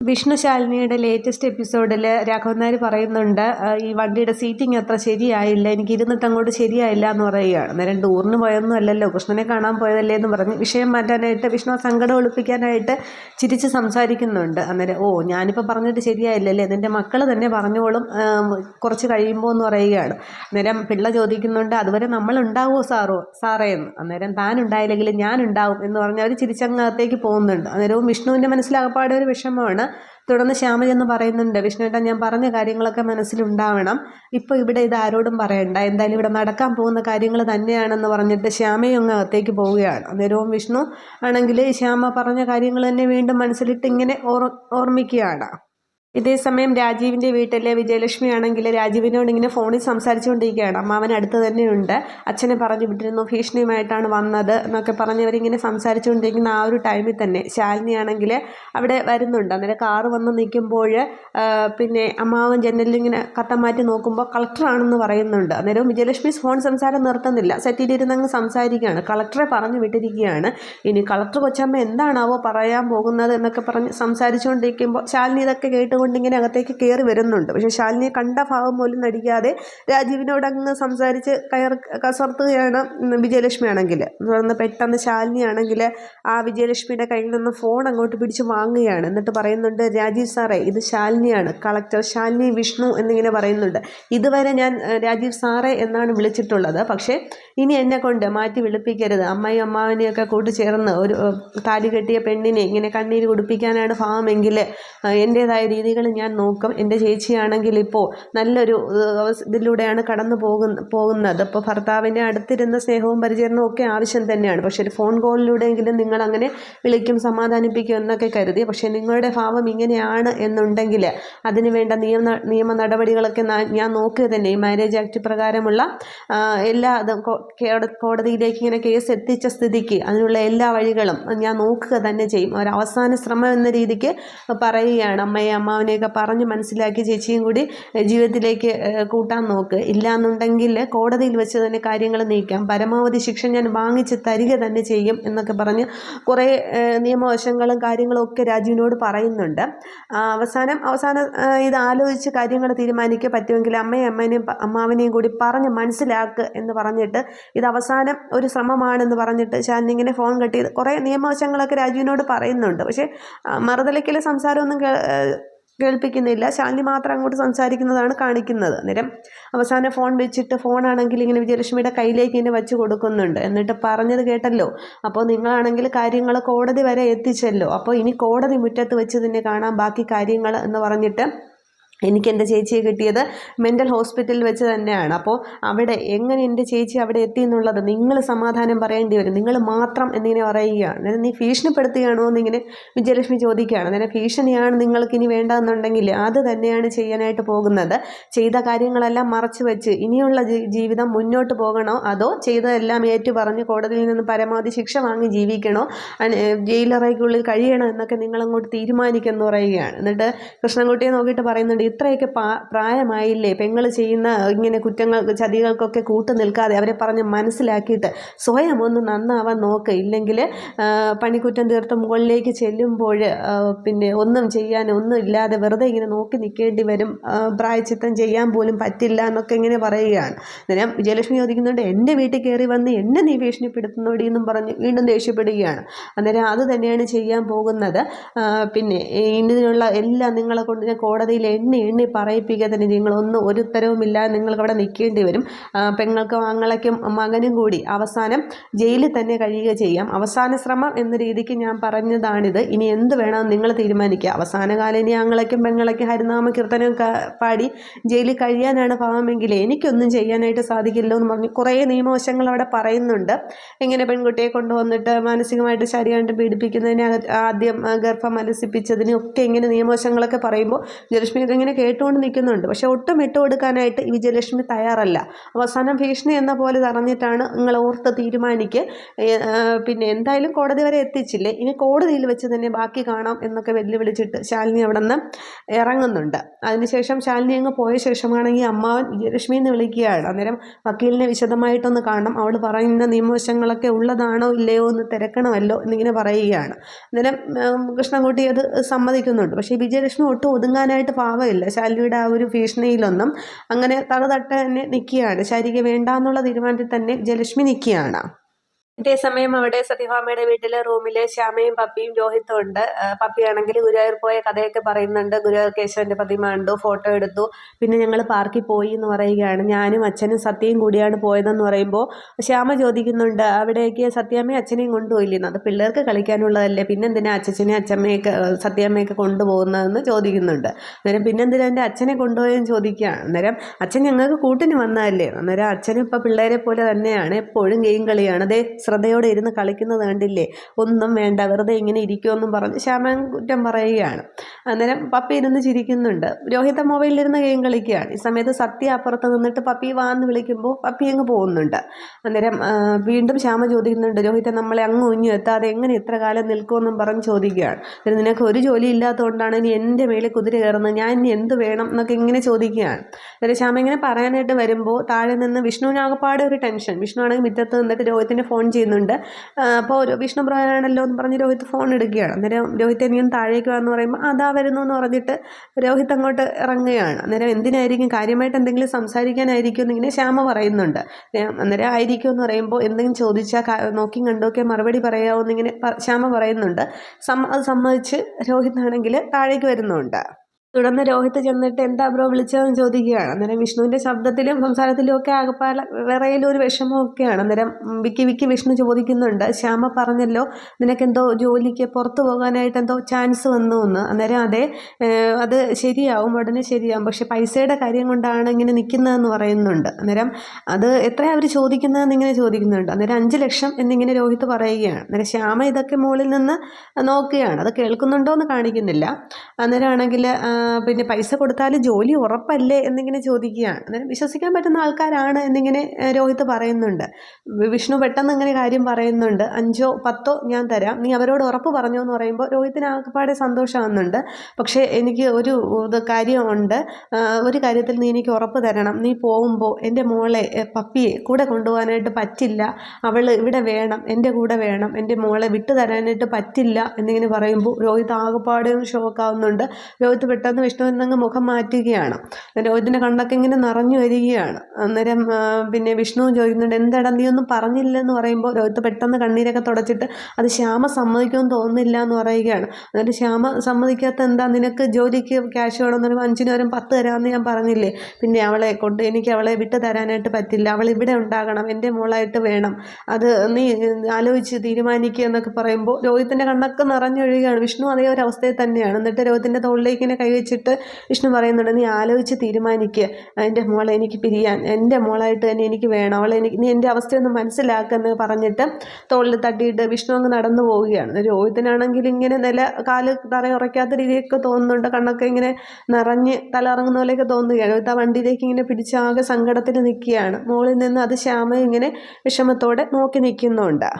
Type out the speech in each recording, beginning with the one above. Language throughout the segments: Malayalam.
വിഷ്ണുശാലിനിയുടെ ലേറ്റസ്റ്റ് എപ്പിസോഡിൽ രാഘവൻ നായർ പറയുന്നുണ്ട് ഈ വണ്ടിയുടെ സീറ്റിംഗ് അത്ര ശരിയായില്ല എനിക്ക് ഇരുന്നിട്ട് അങ്ങോട്ട് ശരിയായില്ല എന്ന് പറയുകയാണ്. അന്നേരം ടൂറിന് പോയൊന്നും അല്ലല്ലോ കൃഷ്ണനെ കാണാൻ പോയതല്ലേ എന്ന് പറഞ്ഞ് വിഷയം മാറ്റാനായിട്ട് വിഷ്ണു സങ്കടം ഒളിപ്പിക്കാനായിട്ട് ചിരിച്ച് സംസാരിക്കുന്നുണ്ട്. അന്നേരം ഓ ഞാനിപ്പോൾ പറഞ്ഞിട്ട് ശരിയായില്ലല്ലേ നിന്റെ മക്കൾ തന്നെ പറഞ്ഞോളും കുറച്ച് കഴിയുമ്പോൾ എന്ന് പറയുകയാണ്. അന്നേരം പിള്ള ചോദിക്കുന്നുണ്ട് അതുവരെ നമ്മൾ ഉണ്ടാവുമോ സാറോ സാറേ? എന്ന്. അന്നേരം താൻ ഉണ്ടായില്ലെങ്കിൽ ഞാൻ ഉണ്ടാവും എന്ന് പറഞ്ഞ് അവർ ചിരിച്ചങ്ങത്തേക്ക് പോകുന്നുണ്ട്. അന്നേരവും വിഷ്ണുവിന്റെ മനസ്സിലാകപ്പാടെ ഒരു വിഷമമാണ് തുടർന്ന് ശ്യാമ എന്ന് പറയുന്നുണ്ട് വിഷ്ണുട്ട ഞാൻ പറഞ്ഞ കാര്യങ്ങളൊക്കെ മനസ്സിലുണ്ടാവണം. ഇപ്പോൾ ഇവിടെ ഇത് ആരോടും പറയണ്ട. എന്തായാലും ഇവിടെ നടക്കാൻ പോകുന്ന കാര്യങ്ങൾ തന്നെയാണെന്ന് പറഞ്ഞിട്ട് ശ്യാമയും അങ്ങ് അകത്തേക്ക് പോവുകയാണ്. അന്നേരവും വിഷ്ണു ആണെങ്കിൽ ശ്യാമ പറഞ്ഞ കാര്യങ്ങൾ തന്നെ വീണ്ടും മനസ്സിലിട്ട് ഇങ്ങനെ ഓർ ഓർമ്മിക്കുകയാണ്. ഇതേസമയം രാജീവിന്റെ വീട്ടിലെ വിജയലക്ഷ്മി ആണെങ്കിൽ രാജീവിനോട് ഇങ്ങനെ ഫോണിൽ സംസാരിച്ചുകൊണ്ടിരിക്കുകയാണ്. അമ്മാവൻ അടുത്ത് തന്നെയുണ്ട്. അച്ഛനെ പറഞ്ഞു വിട്ടിരുന്നു ഭീഷണിയുമായിട്ടാണ് വന്നത് എന്നൊക്കെ പറഞ്ഞവരിങ്ങനെ സംസാരിച്ചുകൊണ്ടിരിക്കുന്ന ആ ഒരു ടൈമിൽ തന്നെ ശാലിനി ആണെങ്കിൽ അവിടെ വരുന്നുണ്ട്. അന്നേരം കാറ് വന്ന് നിൽക്കുമ്പോൾ പിന്നെ അമ്മാവൻ ജനലിൽ ഇങ്ങനെ കത്തം മാറ്റി നോക്കുമ്പോൾ കളക്ടറാണെന്ന് പറയുന്നുണ്ട്. അന്നേരം വിജയലക്ഷ്മി ഫോൺ സംസാരം നിർത്തുന്നില്ല. സെറ്റിലിരുന്ന് അങ്ങ് സംസാരിക്കുകയാണ്. കളക്ടറെ പറഞ്ഞു വിട്ടിരിക്കുകയാണ്. ഇനി കളക്ടർ കൊച്ചമ്മ എന്താണാവോ പറയാൻ പോകുന്നത് എന്നൊക്കെ പറഞ്ഞ് സംസാരിച്ചുകൊണ്ടിരിക്കുമ്പോൾ ശാലിനി ഇതൊക്കെ കേട്ടുകൊണ്ട് ഇങ്ങനെ അകത്തേക്ക് കയറി വരുന്നുണ്ട്. പക്ഷേ ശാലിനിയെ കണ്ട ഭാവം പോലും നടിക്കാതെ രാജീവിനോട് അങ്ങ് സംസാരിച്ച് കയർ കസർത്തുകയാണ് വിജയലക്ഷ്മി ആണെങ്കിൽ തുടർന്ന് പെട്ടെന്ന് ശാലിനി ആണെങ്കിൽ ആ വിജയലക്ഷ്മിയുടെ കയ്യിൽ നിന്ന് ഫോൺ അങ്ങോട്ട് പിടിച്ച് വാങ്ങുകയാണ്. എന്നിട്ട് പറയുന്നുണ്ട് രാജീവ് സാറേ ഇത് ശാലിനിയാണ്. കളക്ടർ ശാലിനി വിഷ്ണു എന്നിങ്ങനെ പറയുന്നുണ്ട്. ഇതുവരെ ഞാൻ രാജീവ് സാറേ എന്നാണ് വിളിച്ചിട്ടുള്ളത്. പക്ഷേ ഇനി എന്നെ കൊണ്ട് മാറ്റി വിളിപ്പിക്കരുത്. അമ്മയും അമ്മാവനെയൊക്കെ കൂട്ടിച്ചേർന്ന് ഒരു താലി കെട്ടിയ പെണ്ണിനെ ഇങ്ങനെ കണ്ണീര് കുടിപ്പിക്കാനാണ് ഭാവമെങ്കിൽ എന്റേതായ രീതികൾ ഞാൻ നോക്കും. എന്റെ ചേച്ചിയാണെങ്കിൽ ഇപ്പോൾ നല്ലൊരു ഇതിലൂടെയാണ് കടന്നു പോകുന്ന പോകുന്നത്. അപ്പോൾ ഭർത്താവിന്റെ അടുത്തിരുന്ന സ്നേഹവും പരിചരണവും ഒക്കെ ആവശ്യം തന്നെയാണ്. പക്ഷേ ഒരു ഫോൺ കോളിലൂടെയെങ്കിലും നിങ്ങൾ അങ്ങനെ വിളിക്കും സമാധാനിപ്പിക്കും എന്നൊക്കെ കരുതി. പക്ഷേ നിങ്ങളുടെ ഭാവം ഇങ്ങനെയാണ് എന്നുണ്ടെങ്കിൽ അതിന് വേണ്ട നിയമ നിയമ നടപടികളൊക്കെ ഞാൻ നോക്കുക തന്നെ. ഈ മാരേജ് ആക്ട് പ്രകാരമുള്ള എല്ലാ കോടതിയിലേക്ക് ഇങ്ങനെ കേസ് എത്തിച്ച സ്ഥിതിക്ക് അതിനുള്ള എല്ലാ വഴികളും ഞാൻ നോക്കുക തന്നെ ചെയ്യും. ഒരു അവസാന ശ്രമം എന്ന രീതിക്ക് പറയുകയാണ്. അമ്മയെ അമ്മാവനെയൊക്കെ പറഞ്ഞ് മനസ്സിലാക്കി ചേച്ചിയും കൂടി ജീവിതത്തിലേക്ക് കൂട്ടാൻ നോക്ക്. ഇല്ലാന്നുണ്ടെങ്കിൽ കോടതിയിൽ വെച്ച് തന്നെ കാര്യങ്ങൾ നീക്കാം. പരമാവധി ശിക്ഷ ഞാൻ വാങ്ങിച്ച് തരിക തന്നെ ചെയ്യും എന്നൊക്കെ പറഞ്ഞ് കുറേ നിയമവശങ്ങളും കാര്യങ്ങളും ഒക്കെ രാജുവിനോട് പറയുന്നുണ്ട്. അവസാനം അവസാനം ഇത് ആലോചിച്ച് കാര്യങ്ങൾ തീരുമാനിക്കുക പറ്റുമെങ്കിൽ അമ്മയും അമ്മേനെയും അമ്മാവനെയും കൂടി പറഞ്ഞ് മനസ്സിലാക്ക് എന്ന് പറഞ്ഞിട്ട് ഇത് അവസാനം ഒരു ശ്രമമാണെന്ന് പറഞ്ഞിട്ട് ശാലിനിങ്ങനെ ഫോൺ കെട്ടി കുറേ നിയമവശങ്ങളൊക്കെ രാജുവിനോട് പറയുന്നുണ്ട്. പക്ഷേ മറുതലയ്ക്കലെ സംസാരമൊന്നും കേൾപ്പിക്കുന്നില്ല. ശാലിനി മാത്രം അങ്ങോട്ട് സംസാരിക്കുന്നതാണ് കാണിക്കുന്നത്. അന്നേരം അവസാനം ഫോൺ വെച്ചിട്ട് ഫോണാണെങ്കിൽ ഇങ്ങനെ വിജയലക്ഷ്മിയുടെ കയ്യിലേക്ക് ഇങ്ങനെ വെച്ച് കൊടുക്കുന്നുണ്ട്. എന്നിട്ട് പറഞ്ഞത് കേട്ടല്ലോ. അപ്പോൾ നിങ്ങളാണെങ്കിൽ കാര്യങ്ങൾ കോടതി വരെ എത്തിച്ചല്ലോ. അപ്പോൾ ഇനി കോടതി മുറ്റത്ത് വെച്ച് തന്നെ കാണാം ബാക്കി കാര്യങ്ങൾ എന്ന് പറഞ്ഞിട്ട് എനിക്ക് എന്റെ ചേച്ചിയെ കിട്ടിയത് മെന്റൽ ഹോസ്പിറ്റലിൽ വെച്ച് തന്നെയാണ്. അപ്പോൾ അവിടെ എങ്ങനെ എന്റെ ചേച്ചി അവിടെ എത്തി എന്നുള്ളത് നിങ്ങൾ സമാധാനം പറയേണ്ടി വരും. നിങ്ങൾ മാത്രം എന്നിങ്ങനെ പറയുകയാണ്. അന്നേരം നീ ഭീഷണിപ്പെടുത്തുകയാണോ എന്നിങ്ങനെ വിജയലക്ഷ്മി ചോദിക്കുകയാണ്. അന്നേരം ഭീഷണിയാണ് നിങ്ങൾക്ക് ഇനി വേണ്ടതെന്നുണ്ടെങ്കിൽ അത് തന്നെയാണ് ചെയ്യാനായിട്ട് പോകുന്നത്. ചെയ്ത കാര്യങ്ങളെല്ലാം മറച്ചു വെച്ച് ഇനിയുള്ള ജീവിതം മുന്നോട്ട് പോകണോ? അതോ ചെയ്തതെല്ലാം ഏറ്റു പറഞ്ഞ് കോടതിയിൽ നിന്ന് പരമാവധി ശിക്ഷ വാങ്ങി ജീവിക്കണോ? ജയിലറയ്ക്കുള്ളിൽ കഴിയണോ എന്നൊക്കെ നിങ്ങളങ്ങോട്ട് തീരുമാനിക്കുമെന്ന് പറയുകയാണ്. എന്നിട്ട് കൃഷ്ണൻകുട്ടിയെ നോക്കിയിട്ട് പറയുന്നുണ്ട് ഇത്രയൊക്കെ പ്രായമായില്ലേ? പെങ്ങൾ ചെയ്യുന്ന ഇങ്ങനെ കുറ്റങ്ങൾ ചതികൾക്കൊക്കെ കൂട്ടു നിൽക്കാതെ അവരെ പറഞ്ഞ് മനസ്സിലാക്കിയിട്ട് സ്വയം ഒന്ന് നന്നാവാൻ നോക്ക്. ഇല്ലെങ്കിൽ പണിക്കുറ്റം തീർത്ത് മുകളിലേക്ക് ചെല്ലുമ്പോൾ പിന്നെ ഒന്നും ചെയ്യാൻ ഒന്നും ഇല്ലാതെ വെറുതെ ഇങ്ങനെ നോക്കി നിൽക്കേണ്ടി വരും. പ്രായച്ചിത്തം ചെയ്യാൻ പോലും പറ്റില്ല എന്നൊക്കെ ഇങ്ങനെ പറയുകയാണ്. ഞാൻ വിജയലക്ഷ്മി ചോദിക്കുന്നുണ്ട് എന്റെ വീട്ടിൽ കയറി വന്ന് എന്നെ നീ ഭീഷണിപ്പെടുത്തുന്നോടി എന്നും പറഞ്ഞ് വീണ്ടും ദേഷ്യപ്പെടുകയാണ്. അന്നേരം അത് തന്നെയാണ് ചെയ്യാൻ പോകുന്നത്. പിന്നെ ഇതിനുള്ള എല്ലാം നിങ്ങളെ കൊണ്ട് ഞാൻ കോടതിയിൽ എണ്ണി എണ്ണി എണ്ണി പറയിപ്പിക്കുക തന്നെ നിങ്ങളൊന്നും ഒരു ഉത്തരവുമില്ലാതെ നിങ്ങൾക്കവിടെ നിൽക്കേണ്ടി വരും. പെങ്ങൾക്കും ആങ്ങളയ്ക്കും മകനും കൂടി അവസാനം ജയിലിൽ തന്നെ കഴിയുക ചെയ്യാം. അവസാന ശ്രമം എന്ന രീതിക്ക് ഞാൻ പറഞ്ഞതാണിത്. ഇനി എന്ത് വേണമെന്ന് നിങ്ങൾ തീരുമാനിക്കുക. അവസാന കാലം ഇനി ആങ്ങളയ്ക്കും പെങ്ങളയ്ക്കും ഹരിനാമ കീർത്തനം പാടി ജയിലിൽ കഴിയാനാണ് ഭാവമെങ്കിൽ എനിക്കൊന്നും ചെയ്യാനായിട്ട് സാധിക്കില്ല എന്ന് പറഞ്ഞ് കുറേ നിയമവശങ്ങൾ അവിടെ പറയുന്നുണ്ട്. ഇങ്ങനെ പെൺകുട്ടിയെ കൊണ്ടുവന്നിട്ട് മാനസികമായിട്ട് ശരീരമായിട്ട് പീഡിപ്പിക്കുന്നതിന് ആദ്യം ഗർഭം അലസിപ്പിച്ചതിനൊക്കെ ഇങ്ങനെ നിയമവശങ്ങളൊക്കെ പറയുമ്പോൾ ജലക്ഷ്മി ഇങ്ങനെ കേട്ടുകൊണ്ട് നിൽക്കുന്നുണ്ട് പക്ഷെ ഒട്ടും വിട്ടുകൊടുക്കാനായിട്ട് വിജയലക്ഷ്മി തയ്യാറല്ല. അവസാനം ഭീഷണി എന്ന പോലെ തറഞ്ഞിട്ടാണ് നിങ്ങൾ ഓർത്ത് തീരുമാനിക്ക്. പിന്നെ എന്തായാലും കോടതി വരെ എത്തിച്ചില്ലേ? ഇനി കോടതിയിൽ വെച്ച് തന്നെ ബാക്കി കാണാം എന്നൊക്കെ വെല്ലുവിളിച്ചിട്ട് ശാലിനി അവിടെ നിന്ന് ഇറങ്ങുന്നുണ്ട്. അതിനുശേഷം ശാലിനി അങ്ങ് പോയ ശേഷമാണെങ്കിൽ അമ്മാവൻ വിജയലക്ഷ്മി എന്ന് വിളിക്കുകയാണ്. അന്നേരം വക്കീലിനെ വിശദമായിട്ടൊന്ന് കാണണം. അവൾ പറയുന്ന നിയമവശങ്ങളൊക്കെ ഉള്ളതാണോ ഇല്ലയോ എന്ന് തിരക്കണമല്ലോ എന്നിങ്ങനെ പറയുകയാണ്. അന്നേരം കൃഷ്ണൻകുട്ടി അത് സമ്മതിക്കുന്നുണ്ട്. പക്ഷേ വിജയലക്ഷ്മി ഒട്ടും ഒതുങ്ങാനായിട്ട് പാവമില്ല ശാലിനിയുടെ ആ ഒരു ഭീഷണിയിലൊന്നും അങ്ങനെ തളതട്ട തന്നെ നിൽക്കുകയാണ്. ശാരിക വേണ്ട എന്നുള്ള തീരുമാനത്തിൽ തന്നെ ജലക്ഷ്മി നിൽക്കുകയാണ്. അതേസമയം അവിടെ സത്യഭാമയുടെ വീട്ടിലെ റൂമിലെ ശ്യാമയും പപ്പിയും രോഹിത്തും ഉണ്ട്. പപ്പിയാണെങ്കിൽ ഗുരുവായൂർ പോയ കഥയൊക്കെ പറയുന്നുണ്ട്. ഗുരുവായൂർ കേശവന്റെ പ്രതിമ കണ്ടു ഫോട്ടോ എടുത്തു. പിന്നെ ഞങ്ങൾ പാർക്കിൽ പോയി എന്ന് പറയുകയാണ്. ഞാനും അച്ഛനും സത്യയും കൂടിയാണ് പോയതെന്ന് പറയുമ്പോൾ ശ്യാമ ചോദിക്കുന്നുണ്ട് അവിടേക്ക് സത്യാമ്മയും അച്ഛനെയും കൊണ്ടുപോയില്ലെന്ന് അത് പിള്ളേർക്ക് കളിക്കാനുള്ളതല്ലേ. പിന്നെന്തിനാ അച്ഛനെ അച്ഛമ്മയൊക്കെ സത്യാമ്മയൊക്കെ കൊണ്ടുപോകുന്നതെന്ന് ചോദിക്കുന്നുണ്ട്. അന്നേരം പിന്നെന്തിനാ എന്റെ അച്ഛനെ കൊണ്ടുപോയെന്ന് ചോദിക്കുകയാണ് അന്നേരം അച്ഛൻ ഞങ്ങൾക്ക് കൂട്ടിന് വന്നതല്ലേ? അന്നേരം അച്ഛനും ഇപ്പോൾ പിള്ളേരെ പോലെ തന്നെയാണ് എപ്പോഴും ഗെയിം കളിയാണ്. അതേ ശ്രദ്ധയോടെ ഇരുന്ന് കളിക്കുന്നത് കണ്ടില്ലേ? ഒന്നും വേണ്ട വെറുതെ ഇങ്ങനെ ഇരിക്കുമെന്നും പറഞ്ഞ് ശ്യാമൻ കുറ്റം പറയുകയാണ്. അന്നേരം പപ്പി ഇരുന്ന് ചിരിക്കുന്നുണ്ട്. രോഹിത മൊബൈലിലിരുന്ന് ഗെയിം കളിക്കുകയാണ്. ഈ സമയത്ത് സത്യ അപ്പുറത്ത് നിന്നിട്ട് പപ്പി വാ എന്ന് വിളിക്കുമ്പോൾ പപ്പി അങ്ങ് പോകുന്നുണ്ട്. അന്നേരം വീണ്ടും ശ്യാമ ചോദിക്കുന്നുണ്ട് രോഹിത നമ്മളെ അങ്ങ് ഉഞ്ഞു എത്താതെ എങ്ങനെ ഇത്ര കാലം നിൽക്കുമെന്നും പറഞ്ഞ് ചോദിക്കുകയാണ്. അന്നേരം നിനക്ക് ഒരു ജോലി ഇല്ലാത്തതുകൊണ്ടാണ് ഇനി എന്റെ മേലെ കുതിര കയറുന്നത് ഞാൻ ഇനി എന്ത് വേണം? എന്നൊക്കെ ഇങ്ങനെ ചോദിക്കുകയാണ്. അന്നേരം ശ്യാമ ഇങ്ങനെ പറയാനായിട്ട് വരുമ്പോൾ താഴെ നിന്ന് വിഷ്ണുവിനാകപ്പാടെ ഒരു ടെൻഷൻ. വിഷ്ണു ആണെങ്കിൽ മുറ്റത്ത് നിന്നിട്ട് രോഹിത്തിന്റെ ഫോൺ ചെയ്യുന്നുണ്ട്. അപ്പോൾ വിഷ്ണു പ്രായമാണല്ലോ എന്ന് പറഞ്ഞ് രോഹിത് ഫോൺ എടുക്കുകയാണ് അന്നേരം രോഹിത് എനിക്കും താഴേക്ക് വന്നു പറയുമ്പോൾ അതാ വരുന്നു എന്ന് പറഞ്ഞിട്ട് രോഹിത് അങ്ങോട്ട് ഇറങ്ങുകയാണ്. അന്നേരം എന്തിനായിരിക്കും? കാര്യമായിട്ട് എന്തെങ്കിലും സംസാരിക്കാനായിരിക്കും എന്നിങ്ങനെ ശ്യാമ പറയുന്നുണ്ട്. അന്നേരം ആയിരിക്കും എന്ന് പറയുമ്പോൾ എന്തെങ്കിലും ചോദിച്ചാൽ നോക്കി കണ്ടൊക്കെ മറുപടി പറയാമോ എന്നിങ്ങനെ ശ്യാമ പറയുന്നുണ്ട്. അത് സമ്മതിച്ച് രോഹിത് ആണെങ്കിൽ താഴേക്ക് വരുന്നുണ്ട്. തുടർന്ന് രോഹിത് ചെന്നിട്ട് എന്താ ബ്രോ വിളിച്ചതെന്ന് ചോദിക്കുകയാണ്. അന്നേരം വിഷ്ണുവിന്റെ ശബ്ദത്തിലും സംസാരത്തിലും ഒക്കെ ആകപ്പാല വിറയിലും ഒരു വിഷമമൊക്കെയാണ് അന്നേരം വിക്കി വിക്കി വിഷ്ണു ചോദിക്കുന്നുണ്ട് ശ്യാമ പറഞ്ഞല്ലോ നിനക്കെന്തോ ജോലിക്ക് പുറത്തു പോകാനായിട്ട് എന്തോ ചാൻസ് വന്നു എന്ന് അന്നേരം അതെ അത് ശരിയാവും ഉടനെ ശരിയാവും. പക്ഷെ പൈസയുടെ കാര്യം കൊണ്ടാണ് ഇങ്ങനെ നിൽക്കുന്നതെന്ന് പറയുന്നുണ്ട്. അന്നേരം അത് എത്ര അവർ ചോദിക്കുന്നതെന്ന് ഇങ്ങനെ ചോദിക്കുന്നുണ്ട്. അന്നേരം അഞ്ച് ലക്ഷം എന്നിങ്ങനെ രോഹിത് പറയുകയാണ്. അന്നേരം ശ്യാമ ഇതൊക്കെ മുകളിൽ നിന്ന് നോക്കുകയാണ്. അത് കേൾക്കുന്നുണ്ടോ എന്ന് കാണിക്കുന്നില്ല. അന്നേരം ആണെങ്കിൽ പിന്നെ പൈസ കൊടുത്താൽ ജോലി ഉറപ്പല്ലേ എന്നിങ്ങനെ ചോദിക്കുകയാണ് അന്നേരം വിശ്വസിക്കാൻ പറ്റുന്ന ആൾക്കാരാണ് എന്നിങ്ങനെ രോഹിത് പറയുന്നുണ്ട്. വിഷ്ണു പെട്ടെന്ന് ഇങ്ങനെ കാര്യം പറയുന്നുണ്ട്. അഞ്ചോ പത്തോ ഞാൻ തരാം. നീ അവരോട് ഉറപ്പ് പറഞ്ഞോ എന്ന് പറയുമ്പോൾ രോഹിത്തിന് ആകെപ്പാടെ സന്തോഷമാകുന്നുണ്ട് പക്ഷേ എനിക്ക് ഒരു കാര്യമുണ്ട്. ഒരു കാര്യത്തിൽ നീ എനിക്ക് ഉറപ്പ് തരണം. നീ പോകുമ്പോൾ എന്റെ മോളെ പപ്പിയെ കൂടെ കൊണ്ടുപോകാനായിട്ട് പറ്റില്ല. അവൾ ഇവിടെ വേണം. എന്റെ കൂടെ വേണം. എന്റെ മോളെ വിട്ടു തരാനായിട്ട് പറ്റില്ല എന്നിങ്ങനെ പറയുമ്പോൾ രോഹിത് ആകെപ്പാടെ ഷോക്കാവുന്നുണ്ട് രോഹിത് പെട്ടെന്ന് വിഷ്ണുവിൽ നിന്ന് മുഖം മാറ്റുകയാണ്. രോഹിതിന്റെ കണ്ണൊക്കെ ഇങ്ങനെ നിറഞ്ഞു വരികയാണ്. അന്നേരം പിന്നെ വിഷ്ണു ചോദിക്കുന്നുണ്ട് എന്താടാ നീ ഒന്നും പറഞ്ഞില്ലെന്ന് പറയുമ്പോൾ രോഹിത് പെട്ടെന്ന് കണ്ണീരൊക്കെ തുടച്ചിട്ട് അത് ശ്യാമ സമ്മതിക്കുമെന്ന് തോന്നുന്നില്ല എന്ന് പറയുകയാണ്. എന്നിട്ട് ശ്യാമ സമ്മതിക്കാത്ത എന്താ നിനക്ക് ജോലിക്ക് ക്യാഷ് വേണമെന്ന് പറയുമ്പോൾ അഞ്ചിന് വരും പത്ത് തരാമെന്ന് ഞാൻ പറഞ്ഞില്ലേ? പിന്നെ അവളെ കൊണ്ട് എനിക്ക് അവളെ വിട്ടു തരാനായിട്ട് പറ്റില്ല. അവൾ ഇവിടെ ഉണ്ടാകണം എന്റെ മോളായിട്ട് വേണം. അത് നീ ആലോചിച്ച് തീരുമാനിക്കുക എന്നൊക്കെ പറയുമ്പോൾ രോഹിത്തിന്റെ കണ്ണൊക്കെ നിറഞ്ഞൊഴുകയാണ്. വിഷ്ണു അതേ ഒരു അവസ്ഥയിൽ തന്നെയാണ്. എന്നിട്ട് രോഹിത്തിന്റെ തോളിലേക്ക് ഇങ്ങനെ കൈവച്ചിട്ട് വിഷ്ണു പറയുന്നുണ്ട് നീ ആലോചിച്ച് തീരുമാനിക്കുക എന്റെ മോളെ എനിക്ക് പിരിയാൻ എന്റെ മോളായിട്ട് തന്നെ എനിക്ക് വേണം. അവളെ എനിക്ക് നീ എന്റെ അവസ്ഥയൊന്ന് മനസ്സിലാക്കുമെന്ന് പറഞ്ഞിട്ട് തോളിൽ തട്ടിയിട്ട് വിഷ്ണു അങ്ങ് നടന്നു പോവുകയാണ്. രോഹിതനാണെങ്കിൽ ഇങ്ങനെ നില കാൽ തറയുറയ്ക്കാത്ത രീതിയൊക്കെ തോന്നുന്നുണ്ട്. കണ്ണൊക്കെ ഇങ്ങനെ നിറഞ്ഞ് തലറങ്ങുന്ന പോലെയൊക്കെ തോന്നുകയാണ്. രോഹിത് ആ വണ്ടിയിലേക്ക് ഇങ്ങനെ പിടിച്ചാകെ സങ്കടത്തിൽ നിൽക്കുകയാണ്. മോളിൽ നിന്ന് അത് ശ്യാമ ഇങ്ങനെ വിഷമത്തോടെ നോക്കി നിൽക്കുന്നുണ്ട്.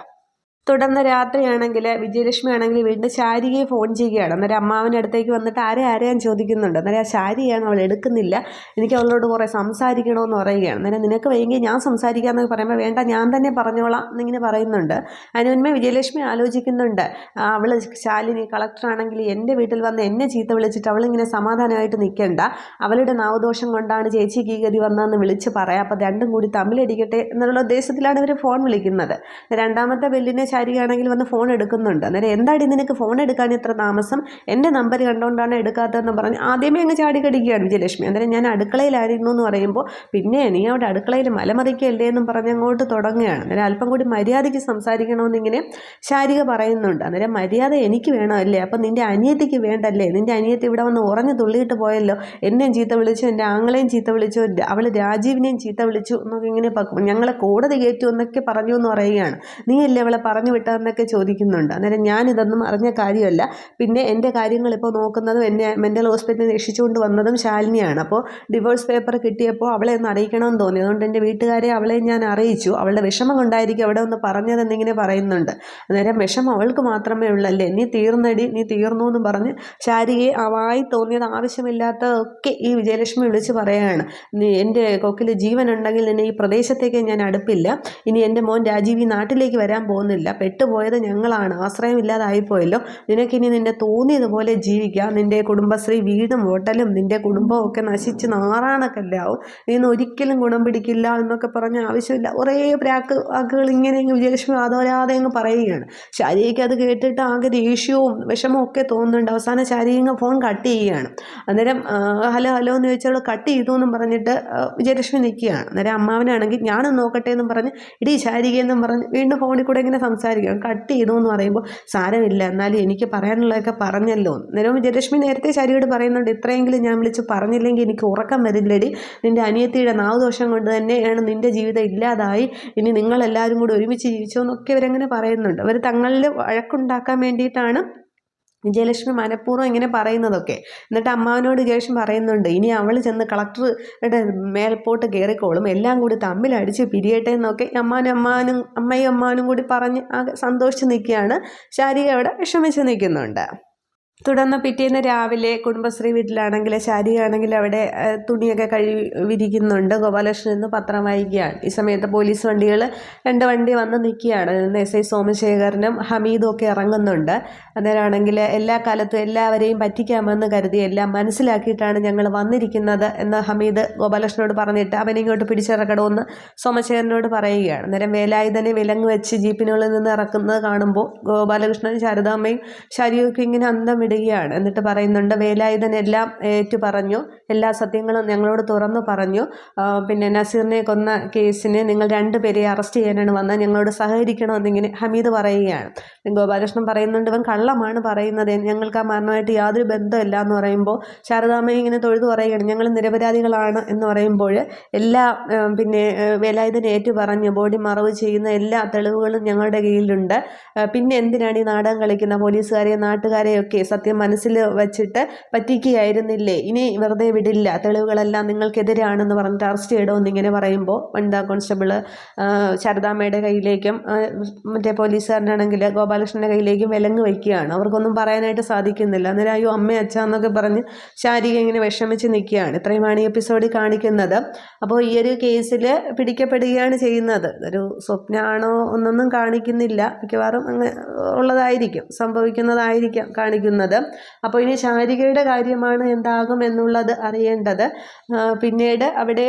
തുടർന്ന് രാത്രിയാണെങ്കിൽ വിജയലക്ഷ്മി ആണെങ്കിൽ വീണ്ടും ശാരികയെ ഫോൺ ചെയ്യുകയാണ്. അന്നേരം അമ്മാവന്റെ അടുത്തേക്ക് വന്നിട്ട് ആരെ ആരെയാൻ ചോദിക്കുന്നുണ്ട്. അന്നേരം ആ ശാരിയാണ് അവൾ എടുക്കുന്നില്ല. എനിക്ക് അവളോട് കുറേ സംസാരിക്കണമെന്ന് പറയുകയാണ്. അന്നേരം നിനക്ക് വൈകി ഞാൻ സംസാരിക്കാമെന്നൊക്കെ പറയുമ്പോൾ വേണ്ട ഞാൻ തന്നെ പറഞ്ഞോളാം എന്നിങ്ങനെ പറയുന്നുണ്ട്. അതിനുമേ വിജയലക്ഷ്മി ആലോചിക്കുന്നുണ്ട്. അവൾ ശാലിനി കളക്ടറാണെങ്കിൽ എന്റെ വീട്ടിൽ വന്ന് എന്നെ ചീത്ത വിളിച്ചിട്ട് അവളിങ്ങനെ സമാധാനമായിട്ട് നിൽക്കേണ്ട അവളുടെ നാവദോഷം കൊണ്ടാണ് ചേച്ചി ഗതി വന്നതെന്ന് വിളിച്ച് പറയാം. അപ്പോൾ രണ്ടും കൂടി തമ്മിലടിക്കട്ടെ എന്നുള്ള ഉദ്ദേശത്തിലാണ് ഇവർ ഫോൺ വിളിക്കുന്നത്. രണ്ടാമത്തെ ബെല്ലിനെ ശാരികയാണെങ്കിൽ വന്ന് ഫോൺ എടുക്കുന്നുണ്ട്. അന്നേരം എന്താടി നിനക്ക് ഫോൺ എടുക്കാൻ ഇത്ര താമസം? എന്റെ നമ്പർ കണ്ടുകൊണ്ടാണ് എടുക്കാത്തതെന്ന് പറഞ്ഞ് ആദ്യമേ അങ്ങ് ചാടിക്കടിക്കുകയാണ് വിജയലക്ഷ്മി. അന്നേരം ഞാൻ അടുക്കളയിലായിരുന്നു എന്ന് പറയുമ്പോൾ പിന്നെ നീ അവിടെ അടുക്കളയിൽ മലമറിക്കല്ലേ എന്നും പറഞ്ഞ് അങ്ങോട്ട് തുടങ്ങുകയാണ്. അന്നേരം അല്പം കൂടി മര്യാദയ്ക്ക് സംസാരിക്കണമെന്നിങ്ങനെ ശാരിക പറയുന്നുണ്ട്. അന്നേരം മര്യാദ എനിക്ക് വേണമല്ലേ? അപ്പം നിന്റെ അനിയത്തിക്ക് വേണ്ടല്ലേ? നിന്റെ അനിയത്തി ഇവിടെ വന്ന് ഉറഞ്ഞു തുള്ളിയിട്ട് പോയല്ലോ. എന്നെയും ചീത്ത വിളിച്ചു എന്റെ ആങ്ങളെയും ചീത്ത വിളിച്ചു അവൾ രാജീവിനെയും ചീത്ത വിളിച്ചു എന്നൊക്കെ ഇങ്ങനെ ഞങ്ങളെ കോടതി കയറ്റു എന്നൊക്കെ പറഞ്ഞു എന്ന് പറയുകയാണ്. നീയല്ലേ അവളെ പറഞ്ഞു പറഞ്ഞു വിട്ടതെന്നൊക്കെ ചോദിക്കുന്നുണ്ട്. അന്നേരം ഞാനിതൊന്നും അറിഞ്ഞ കാര്യമല്ല. പിന്നെ എന്റെ കാര്യങ്ങൾ ഇപ്പോൾ നോക്കുന്നതും എന്നെ മെന്റൽ ഹോസ്പിറ്റലിൽ രക്ഷിച്ചുകൊണ്ട് വന്നതും ശാലിനിയാണ്. അപ്പോൾ ഡിവോഴ്സ് പേപ്പർ കിട്ടിയപ്പോൾ അവളെ ഒന്ന് അറിയിക്കണമെന്ന് തോന്നി. അതുകൊണ്ട് എന്റെ വീട്ടുകാരെ അവളെ ഞാൻ അറിയിച്ചു. അവളുടെ വിഷമം കൊണ്ടായിരിക്കും അവിടെ ഒന്ന് പറഞ്ഞതെന്നിങ്ങനെ പറയുന്നുണ്ട്. അന്നേരം വിഷമം അവൾക്ക് മാത്രമേ ഉള്ളല്ലേ? നീ തീർന്നടി നീ തീർന്നു എന്ന് പറഞ്ഞ് ശാരികയെ അവായി തോന്നിയത് ആവശ്യമില്ലാത്തതൊക്കെ ഈ വിജയലക്ഷ്മി വിളിച്ച് പറയുകയാണ് നീ എന്റെ കൊക്കിൽ ജീവനുണ്ടെങ്കിൽ നിന്നെ ഈ പ്രദേശത്തേക്ക് ഞാൻ അടുപ്പില്ല. ഇനി എന്റെ മോൻ രാജീവ് ഈ നാട്ടിലേക്ക് വരാൻ പോകുന്നില്ല. പെട്ടുപോയത് ഞങ്ങളാണ്. ആശ്രയമില്ലാതായിപ്പോയല്ലോ. നിനക്കിനി നിന്റെ തോന്നിയതുപോലെ ജീവിക്കാം. നിന്റെ കുടുംബശ്രീ വീടും ഹോട്ടലും നിന്റെ കുടുംബവും ഒക്കെ നശിച്ച് നാറാണക്കല്ലാവും നീ ഇന്ന് ഒരിക്കലും ഗുണം പിടിക്കില്ല എന്നൊക്കെ പറഞ്ഞ ആവശ്യമില്ല. കുറേ പ്രാക്ക് വാക്കുകൾ ഇങ്ങനെ വിജയലക്ഷ്മി അതോരാതെ അങ്ങ് പറയുകയാണ്. ശാരീരിക്ക് അത് കേട്ടിട്ട് ആകെ ദേഷ്യവും വിഷമവും ഒക്കെ തോന്നുന്നുണ്ട്. അവസാനം ശാരീരിക ഫോൺ കട്ട് ചെയ്യുകയാണ്. അന്നേരം ഹലോ ഹലോ എന്ന് ചോദിച്ചവൾ കട്ട് ചെയ്തു എന്നും പറഞ്ഞിട്ട് വിജയലക്ഷ്മി നിൽക്കുകയാണ്. അന്നേരം അമ്മാവനാണെങ്കിൽ ഞാനും നോക്കട്ടെ എന്നും പറഞ്ഞ് ഇടീ ശാരിക എന്നും പറഞ്ഞ് വീണ്ടും ഫോണിൽ കൂടെ ഇങ്ങനെ സംസാരിക്കുകയാണ് കട്ട് ചെയ്തു എന്ന് പറയുമ്പോൾ സാരമില്ല എന്നാലും എനിക്ക് പറയാനുള്ളതൊക്കെ പറഞ്ഞല്ലോ. നിലവിൽ വിജയലക്ഷ്മി നേരത്തെ ശരിയോട് പറയുന്നുണ്ട് ഇത്രയെങ്കിലും ഞാൻ വിളിച്ച് പറഞ്ഞില്ലെങ്കിൽ എനിക്ക് ഉറക്കം വരില്ലടി നിന്റെ അനിയത്തിയുടെ നാവുദോഷം കൊണ്ട് തന്നെയാണ് നിന്റെ ജീവിതം ഇല്ലാതായി. ഇനി നിങ്ങളെല്ലാവരും കൂടി ഒരുമിച്ച് ജീവിച്ചോ എന്നൊക്കെ ഇവരങ്ങനെ പറയുന്നുണ്ട്. അവർ തങ്ങളിൽ വഴക്കുണ്ടാക്കാൻ വേണ്ടിയിട്ടാണ് വിജയലക്ഷ്മി മനഃപൂർവം ഇങ്ങനെ പറയുന്നതൊക്കെ. എന്നിട്ട് അമ്മാവനോട് വിജയലക്ഷ്മി പറയുന്നുണ്ട് ഇനി അവൾ ചെന്ന് കളക്ടറുടെ മേൽപോട്ട് കയറിക്കോളും എല്ലാം കൂടി തമ്മിലടിച്ച് പിരിയട്ടെ എന്നൊക്കെ അമ്മാനും അമ്മാനും അമ്മയും അമ്മാനും കൂടി പറഞ്ഞ് ആകെ സന്തോഷിച്ച് നിൽക്കുകയാണ്. ശാരിക അവിടെ വിഷമിച്ച് നിൽക്കുന്നുണ്ട്. തുടർന്ന് പിറ്റേന്ന് രാവിലെ കുടുംബശ്രീ വീട്ടിലാണെങ്കിൽ ശാരികയാണെങ്കിൽ അവിടെ തുണിയൊക്കെ കഴുകി വിരിക്കുന്നുണ്ട്. ഗോപാലകൃഷ്ണൻ ഇന്ന് പത്രം വായിക്കുകയാണ്. ഈ സമയത്ത് പോലീസ് വണ്ടികൾ രണ്ട് വണ്ടി വന്ന് നിൽക്കുകയാണ്. നിന്ന് എസ് ഐ സോമശേഖരനും ഹമീദും ഒക്കെ ഇറങ്ങുന്നുണ്ട്. അന്നേരമാണെങ്കിൽ എല്ലാ കാലത്തും എല്ലാവരെയും പറ്റിക്കാമെന്ന് കരുതി എല്ലാം മനസ്സിലാക്കിയിട്ടാണ് ഞങ്ങൾ വന്നിരിക്കുന്നത് എന്ന് ഹമീദ് ഗോപാലകൃഷ്ണനോട് പറഞ്ഞിട്ട് അവനിങ്ങോട്ട് പിടിച്ചിറക്കണമെന്ന് സോമശേഖരനോട് പറയുകയാണ്. അന്നേരം വേലായുധനെ വിലങ്ങ് വെച്ച് ജീപ്പിനുള്ളിൽ നിന്ന് ഇറക്കുന്നത് കാണുമ്പോൾ ഗോപാലകൃഷ്ണൻ ശാരദാമ്മയും ശരിയൊക്കെ ഇങ്ങനെ അന്തം വിടുകയാണ്. എന്നിട്ട് പറയുന്നുണ്ട് വേലായുധനെല്ലാം ഏറ്റു പറഞ്ഞു. എല്ലാ സത്യങ്ങളും ഞങ്ങളോട് തുറന്നു പറഞ്ഞു. പിന്നെ നസീറിനെ കൊന്ന കേസിന് നിങ്ങൾ രണ്ടുപേരെ അറസ്റ്റ് ചെയ്യാനാണ് വന്നത്. ഞങ്ങളോട് സഹകരിക്കണമെന്നിങ്ങനെ ഹമീദ് പറയുകയാണ്. ഗോപാലകൃഷ്ണൻ പറയുന്നുണ്ട് ഇവൻ കള്ളമാണ് പറയുന്നത്. ഞങ്ങൾക്ക് ആ മരണമായിട്ട് യാതൊരു ബന്ധമില്ല എന്ന് പറയുമ്പോൾ ശാരദാമ്മ ഇങ്ങനെ തൊഴുതു പറയുകയാണ്. ഞങ്ങൾ നിരപരാധികളാണ് എന്ന് പറയുമ്പോൾ എല്ലാ പിന്നെ വേലായുധൻ ഏറ്റു പറഞ്ഞ് ബോഡി മറവ് ചെയ്യുന്ന എല്ലാ തെളിവുകളും ഞങ്ങളുടെ കയ്യിലുണ്ട്. പിന്നെ എന്തിനാണ് ഈ നാടകം കളിക്കുന്ന പോലീസുകാരെയും നാട്ടുകാരെയൊക്കെ സത്യം മനസ്സിൽ വച്ചിട്ട് പറ്റിക്കുകയായിരുന്നില്ലേ? ഇനി വെറുതെ വിടില്ല. തെളിവുകളെല്ലാം നിങ്ങൾക്കെതിരാണെന്ന് പറഞ്ഞിട്ട് അറസ്റ്റ് ചെയ്യണമെന്ന് ഇങ്ങനെ പറയുമ്പോൾ വനിതാ കോൺസ്റ്റബിൾ ശാരദാമ്മയുടെ കയ്യിലേക്കും മറ്റേ പോലീസുകാരനാണെങ്കിൽ ഗോപാലകൃഷ്ണന്റെ കയ്യിലേക്ക് വിലങ്ങ് വയ്ക്കുകയാണ്. അവർക്കൊന്നും പറയാനായിട്ട് സാധിക്കുന്നില്ല. അന്നേരം അയ്യോ അമ്മ അച്ഛ എന്നൊക്കെ പറഞ്ഞ് ശാരിക ഇങ്ങനെ വിഷമിച്ച് നിൽക്കുകയാണ്. ഇത്രയുമാണ് ഈ എപ്പിസോഡിൽ കാണിക്കുന്നത്. അപ്പോൾ ഈ ഒരു കേസിൽ പിടിക്കപ്പെടുകയാണ് ചെയ്യുന്നത്. ഒരു സ്വപ്നമാണോ ഒന്നൊന്നും കാണിക്കുന്നില്ല. മിക്കവാറും അങ്ങ് ഉള്ളതായിരിക്കും. സംഭവിക്കുന്നതായിരിക്കാം കാണിക്കുന്നത്. അപ്പോൾ ഇനി ശാരികയുടെ കാര്യമാണ് എന്താകും എന്നുള്ളത് അറിയേണ്ടത്. പിന്നീട് അവിടെ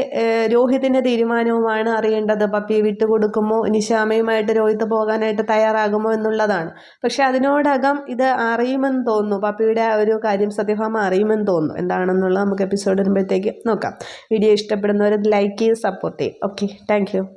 രോഹിതിന്റെ തീരുമാനവുമാണ് അറിയേണ്ടത്. പപ്പിയെ വിട്ടുകൊടുക്കുമോ? ഇനി ശ്യാമയുമായിട്ട് രോഹിത് പോകാനായിട്ട് തയ്യാറാകുമോ എന്നുള്ളതാണ്. പക്ഷെ അതിനോടകം ഇത് അറിയുമെന്ന് തോന്നുന്നു. പപ്പിയുടെ ആ ഒരു കാര്യം സത്യഭാമ അറിയുമെന്ന് തോന്നുന്നു. എന്താണെന്നുള്ളത് നമുക്ക് എപ്പിസോഡ് വരുമ്പോഴത്തേക്ക് നോക്കാം. വീഡിയോ ഇഷ്ടപ്പെടുന്നവർ ലൈക്ക് ചെയ്ത് സപ്പോർട്ട് ചെയ്യും. Okay thank